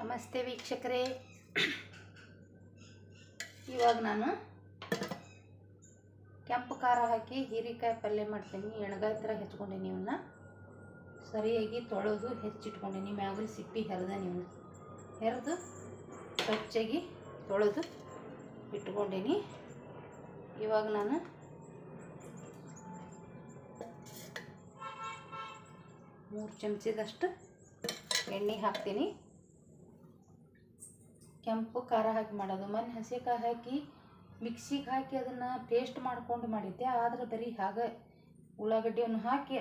ನಮಸ್ತೆ ವೀಕ್ಷಕರೇ. ಇವಾಗ ನಾನು ಕೆಂಪು ಖಾರ ಹಾಕಿ ಹೀರೆಕಾಯಿ ಪಲ್ಯ ಮಾಡ್ತೀನಿ. ಎಣ್ಗಾಯಿ ಥರ ಹೆಚ್ಕೊಂಡೀನಿ ಇವನ್ನ ಸರಿಯಾಗಿ ತೊಳೆದು ಹೆಚ್ಚಿಟ್ಕೊಂಡೀನಿ. ಮ್ಯಾಗಲ್ ಸಿಪ್ಪಿ ಹೆರ್ದೆ ನೀವು ಹೆರೆದು ಸ್ವಚ್ಛಾಗಿ ತೊಳೆದು ಇಟ್ಕೊಂಡೀನಿ. ಇವಾಗ ನಾನು ಮೂರು ಚಮಚದಷ್ಟು ಎಣ್ಣೆ ಹಾಕ್ತೀನಿ. ಕೆಂಪು ಖಾರ ಹಾಕಿ ಮಾಡೋದು. ಮೊನ್ನೆ ಹಸಿಕಾಯಿ ಹಾಕಿ, ಮಿಕ್ಸಿಗೆ ಹಾಕಿ ಅದನ್ನು ಪೇಸ್ಟ್ ಮಾಡ್ಕೊಂಡು ಮಾಡಿದ್ದೆ. ಆದರೆ ಬರೀ ಹಾಗೆ, ಉಳ್ಳಾಗಡ್ಡಿಯನ್ನು ಹಾಕಿ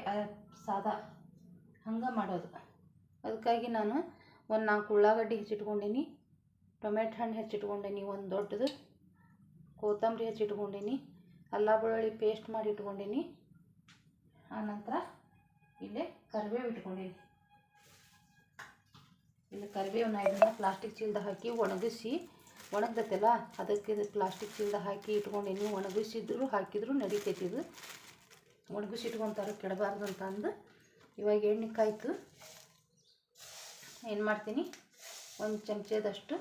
ಸಾದಾ ಹಂಗೆ ಮಾಡೋದು. ಅದಕ್ಕಾಗಿ ನಾನು ಒಂದು ನಾಲ್ಕು ಉಳ್ಳಾಗಡ್ಡಿ ಹೆಚ್ಚಿಟ್ಕೊಂಡೀನಿ, ಟೊಮೆಟೊ ಹಣ್ಣು ಹೆಚ್ಚಿಟ್ಕೊಂಡೀನಿ, ಒಂದು ದೊಡ್ಡದು ಕೊತ್ತಂಬರಿ ಹೆಚ್ಚಿಟ್ಕೊಂಡೀನಿ, ಅಲ್ಲ ಬೆಳ್ಳುಳ್ಳಿ ಪೇಸ್ಟ್ ಮಾಡಿ ಇಟ್ಕೊಂಡೀನಿ. ಆನಂತರ ಇಲ್ಲೇ ಕರಿಬೇವು ಇಟ್ಕೊಂಡೀನಿ. ಇಲ್ಲಿ ಕರಿಬೇವನ್ನ ಇದನ್ನ ಪ್ಲಾಸ್ಟಿಕ್ ಚೀಲದ ಹಾಕಿ ಒಣಗಿಸಿ ಒಣಗ್ದತ್ತಲ್ಲ ಅದಕ್ಕೆ ಇದು ಪ್ಲಾಸ್ಟಿಕ್ ಚೀಲದ ಹಾಕಿ ಇಟ್ಕೊಂಡೀನಿ ಒಣಗಿಸಿದ್ರು, ಹಾಕಿದ್ರು ನಡಿತೈತಿ ಇದು. ಒಣಗಿಸಿ ಇಟ್ಕೊತಾರೆ, ಕೆಡಬಾರ್ದು ಅಂತ ಅಂದು ಇವಾಗ ಎಣ್ಣೆ ಕಾಯ್ತು ಏನು ಮಾಡ್ತೀನಿ? ಒಂದು ಚಮಚದಷ್ಟು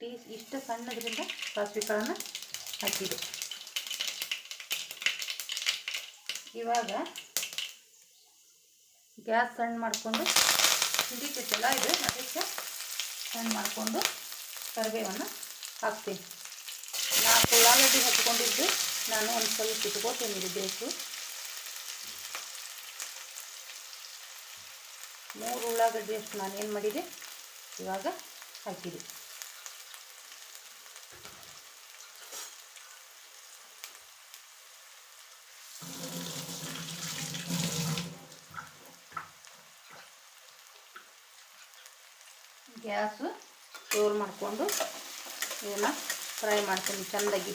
ಟೀ, ಇಷ್ಟು ಸಣ್ಣದ್ರಿಂದ ಸಾಸಿವೆ ಕಾಳನ್ನು ಹಾಕಿದೆ. ಇವಾಗ ಗ್ಯಾಸ್ ಸಣ್ಣ ಮಾಡಿಕೊಂಡು ಹಿಡಿತೈತಲ್ಲ ಇದು? ಅದಕ್ಕೆ ಚೆಂದ ಮಾಡಿಕೊಂಡು ಕರಿಬೇವನ್ನು ಹಾಕ್ತೀನಿ. ನಾಲ್ಕು ಉಳ್ಳಾಗಡ್ಡಿ ಹಚ್ಕೊಂಡಿದ್ದು ನಾನು ಒಂದು ಸ್ವಲ್ಪ ಇಟ್ಕೋತೀನಿ ಇದು ಬೇಕು. ಮೂರು ಉಳ್ಳಾಗಡ್ಡಿ ಅಷ್ಟು ನಾನು ಏನು ಮಾಡಿದೆ? ಇವಾಗ ಹಾಕಿದೆ. ಗ್ಯಾಸು ಸ್ಟೋರ್ ಮಾಡಿಕೊಂಡು ಇದನ್ನು ಫ್ರೈ ಮಾಡ್ತೀನಿ ಚೆಂದಾಗಿ.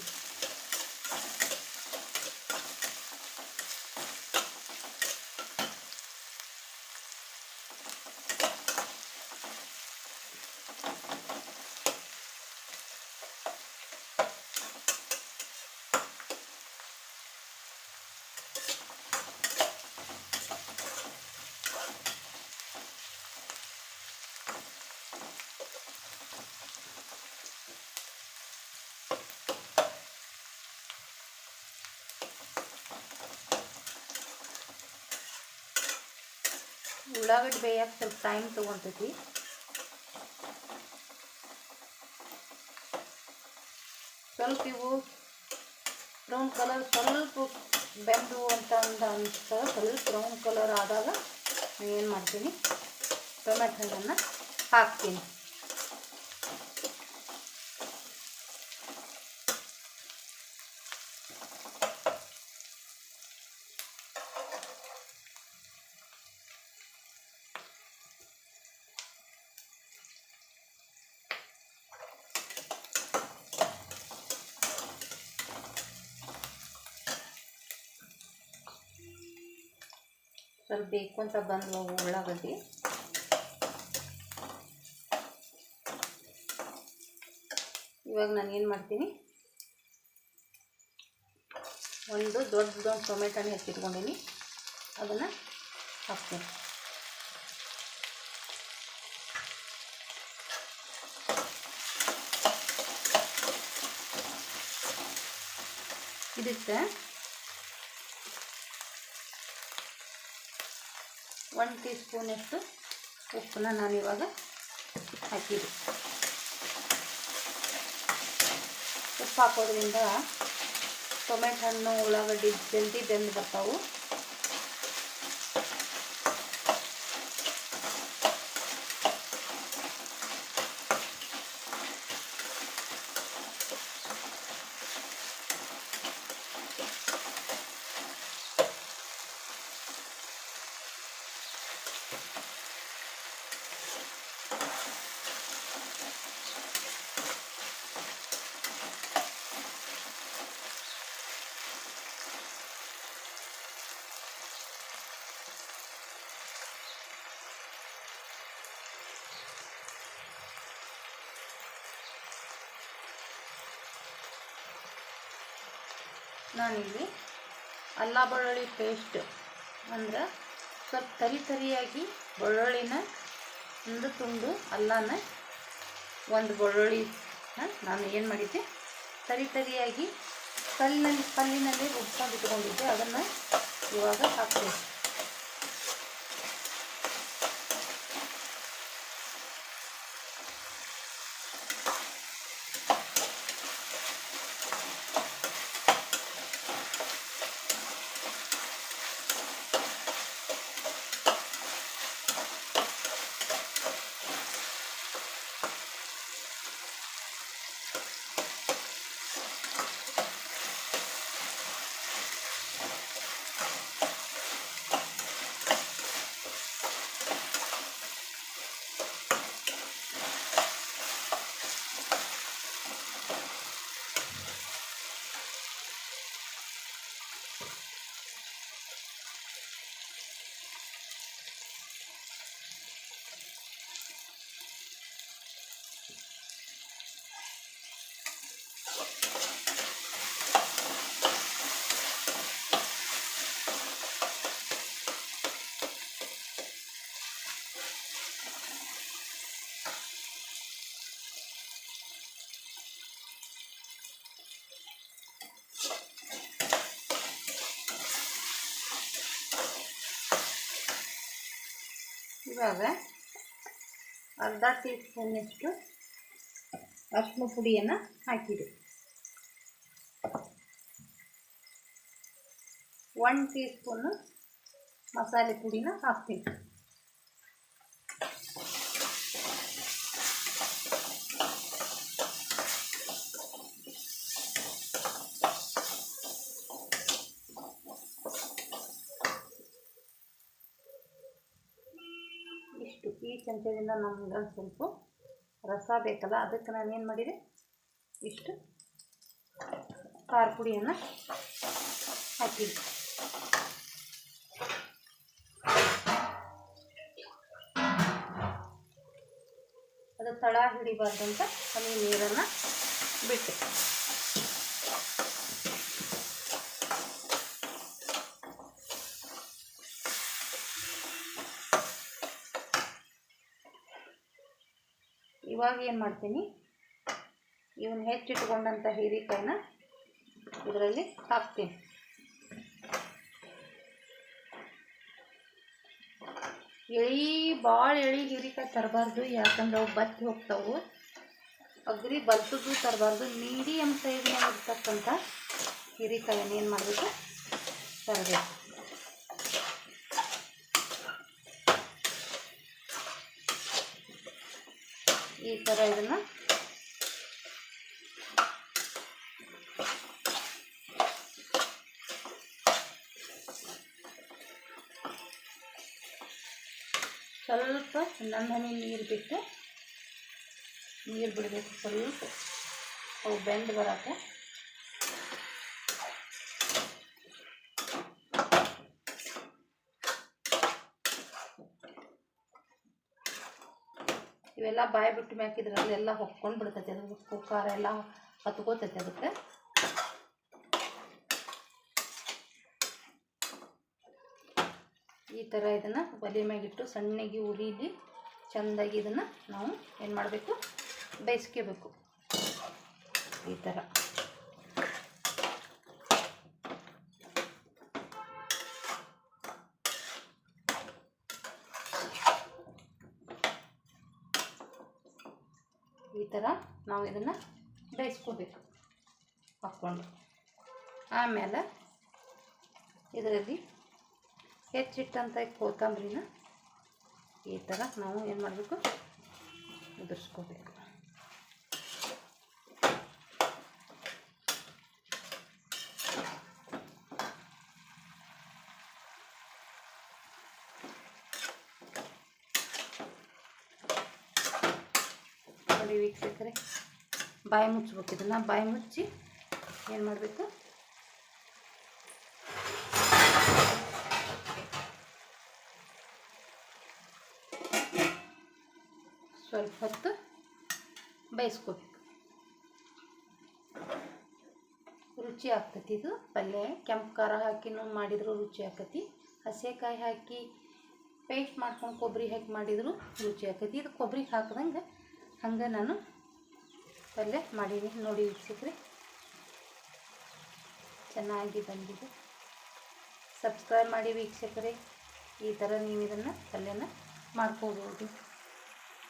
ಉಳ್ಳಾಗಡ್ಡಿ ಬೇಯಕ್ಕೆ ಸ್ವಲ್ಪ ಟೈಮ್ ತೊಗೊತೈತಿ ಸ್ವಲ್ಪ ಇವು ಬ್ರೌನ್ ಕಲರ್ ಸ್ವಲ್ಪ ಬೆಂದು ಅಂತ ಅಂದ ಅನ್ಸ್ತಾರೆ ಸ್ವಲ್ಪ ಬ್ರೌನ್ ಕಲರ್ ಆದಾಗ ಏನು ಮಾಡ್ತೀನಿ? ಟೊಮೆಟೊ ಹಣ್ಣನ್ನು ಹಾಕ್ತೀನಿ. ಸ್ವಲ್ಪ ಬೇಕು ಅಂತ ಬಂದು ಉಳ್ಳಾಗಡ್ಡಿ. ಇವಾಗ ನಾನು ಏನು ಮಾಡ್ತೀನಿ? ಒಂದು ದೊಡ್ಡ ಟೊಮೆಟೊನ ಎತ್ತಿಟ್ಕೊಂಡಿನಿ. ಅದನ್ನು ಹಾಕ್ತೀನಿ. ಇದಕ್ಕೆ ಒನ್ ಟೀ ಸ್ಪೂನಷ್ಟು ಉಪ್ಪನ್ನ ನಾನಿವಾಗ ಹಾಕಿದೆ ಉಪ್ಪು ಹಾಕೋದ್ರಿಂದ ಟೊಮೆಟೊ ಹಣ್ಣು ಉಳ್ಳಾಗಡ್ಡಿ ಜಲ್ದಿ ಬೆಂದು ಬರ್ತಾವು. ನಾನಿಲ್ಲಿ ಅಲ್ಲ ಬೆಳ್ಳುಳ್ಳಿ ಪೇಸ್ಟ್ ಅಂದ್ರೆ ಸ್ವಲ್ಪ ತರಿ ತರಿಯಾಗಿ ಬೆಳ್ಳುಳ್ಳಿನ ಒಂದು ತುಂಡು ಅಲ್ಲಾನ ಒಂದು ಬೆಳ್ಳುಳ್ಳಿ ನಾನು ಏನು ಮಾಡಿದ್ದೆ? ತರಿ ತರಿಯಾಗಿ ಕಲ್ಲಿನಲ್ಲಿ ಕಲ್ಲಿನಲ್ಲಿ ರುಬ್ಕೊಂಡು ಇಟ್ಕೊಂಡಿದ್ದೆ. ಅದನ್ನು ಇವಾಗ ಹಾಕ್ತೀನಿ. ಇವಾಗ ಅರ್ಧ ಟೀ ಸ್ಪೂನಷ್ಟು ಅರಿಶಿನ ಪುಡಿಯನ್ನು ಹಾಕಿದೆ ಒನ್ ಟೀ ಸ್ಪೂನು ಮಸಾಲೆ ಪುಡಿನ ಹಾಕ್ತೀನಿ ಇಷ್ಟು ಈ ಚಮಚದಿಂದ ನಮ್ಗೆ ಸ್ವಲ್ಪ ರಸ ಬೇಕಲ್ಲ, ಅದಕ್ಕೆ ನಾನು ಏನು ಮಾಡಿದೆ? ಇಷ್ಟು ಖಾರ ಪುಡಿಯನ್ನು ಹಾಕಿದ್ದೆ. ಅದು ತಳ ಹಿಡಿಬಾರ್ದಂತ ಕಮ್ಮಿ ನೀರನ್ನು ಬಿಟ್ಟೆ. ಇವಾಗ ಏನು ಮಾಡ್ತೀನಿ? ಇವನ್ನ ಹೆಚ್ಚಿಟ್ಕೊಂಡಂಥ ಹೀರೆಕಾಯಿನ ಇದರಲ್ಲಿ ಹಾಕ್ತೀನಿ. ಎಳಿ ಭಾಳ ಎಳಿ ಹೀರಿಕಾಯಿ ತರಬಾರ್ದು, ಯಾಕಂದ್ರೆ ಅವು ಬತ್ತಿ ಹೋಗ್ತಾವು. ಅಗ್ರಿ ಬಲ್ತದ್ದು ತರಬಾರ್ದು. ಮೀಡಿಯಮ್ ಸೈಜ್ನಾಗಿರ್ತಕ್ಕಂಥ ಇರ್ತಕ್ಕಂಥ ಹೀರೆಕಾಯಿನ ಏನು ಮಾಡಬೇಕು? ತರಬೇಕು. ಈ ಥರ ಇದನ್ನು ಸ್ವಲ್ಪ ನನ್ನ ನೀರು ಬಿಟ್ಟು ನೀರು ಬಿಡಬೇಕು ಸ್ವಲ್ಪ. ಅವು ಬೆಂದು ಬರಕ್ಕೆ ಇವೆಲ್ಲ ಬಾಯಿ ಬಿಟ್ಟು ಮ್ಯಾಕಿದ್ರಲ್ಲಿ ಎಲ್ಲ ಹೊಕ್ಕೊಂಡು ಬಿಡ್ತೈತಿ, ಅದು ಉಪ್ಪು, ಖಾರ ಎಲ್ಲ ಹತ್ಕೋತೈತಿ ಅದಕ್ಕೆ. ಈ ಥರ ಇದನ್ನು ಒಲೆ ಮ್ಯಾಗಿಟ್ಟು ಸಣ್ಣಗೆ ಉರಿಲಿ ಚೆಂದಾಗಿ ಇದನ್ನು ನಾವು ಏನು ಮಾಡಬೇಕು? ಬೇಯಿಸ್ಕೋಬೇಕು. ಈ ಥರ ಈ ಥರ ನಾವು ಇದನ್ನು ಬೇಯಿಸ್ಕೋಬೇಕು. ಹಾಕ್ಕೊಂಡು. ಆಮೇಲೆ ಇದರಲ್ಲಿ ಹೆಚ್ಚಿಟ್ಟಂಥ ಕೊತ್ತಂಬರಿನ ಈ ಥರ ನಾವು ಏನು ಮಾಡಬೇಕು? ಉದುರಿಸ್ಕೋಬೇಕು. ನೋಡಿ ವೀಕ್ಷಕರೆ ಬಾಯಿ ಮುಚ್ಚಬೇಕು ಇದನ್ನು ಬಾಯಿ ಮುಚ್ಚಿ ಏನು ಮಾಡಬೇಕು? ಸ್ವಲ್ಪ ಹೊತ್ತು ಬೇಯಿಸ್ಕೋಬೇಕು. ರುಚಿ ಆಗ್ತತಿ ಇದು. ಪಲ್ಯ, ಕೆಂಪು ಖಾರ ಹಾಕಿನೂ ಮಾಡಿದ್ರು ರುಚಿ ಆಕತಿ ಹಸೆಕಾಯಿ ಹಾಕಿ ಪೇಸ್ಟ್ ಮಾಡ್ಕೊಂಡು ಕೊಬ್ಬರಿ ಹಾಕಿ ಮಾಡಿದ್ರು ರುಚಿ ಆಕತಿ ಇದು ಕೊಬ್ಬರಿ ಹಾಕ್ದಂಗೆ ಹಂಗೆ ನಾನು ಪಲ್ಯ ಮಾಡೀನಿ. ನೋಡಿ ವೀಕ್ಷಕರೇ. ಚೆನ್ನಾಗಿ ಬಂದಿದೆ. ಸಬ್ಸ್ಕ್ರೈಬ್ ಮಾಡಿ ವೀಕ್ಷಕರೇ. ಈ ಥರ ನೀವು ಇದನ್ನು ಪಲ್ಯನ ಮಾಡ್ಕೋಬೋದು.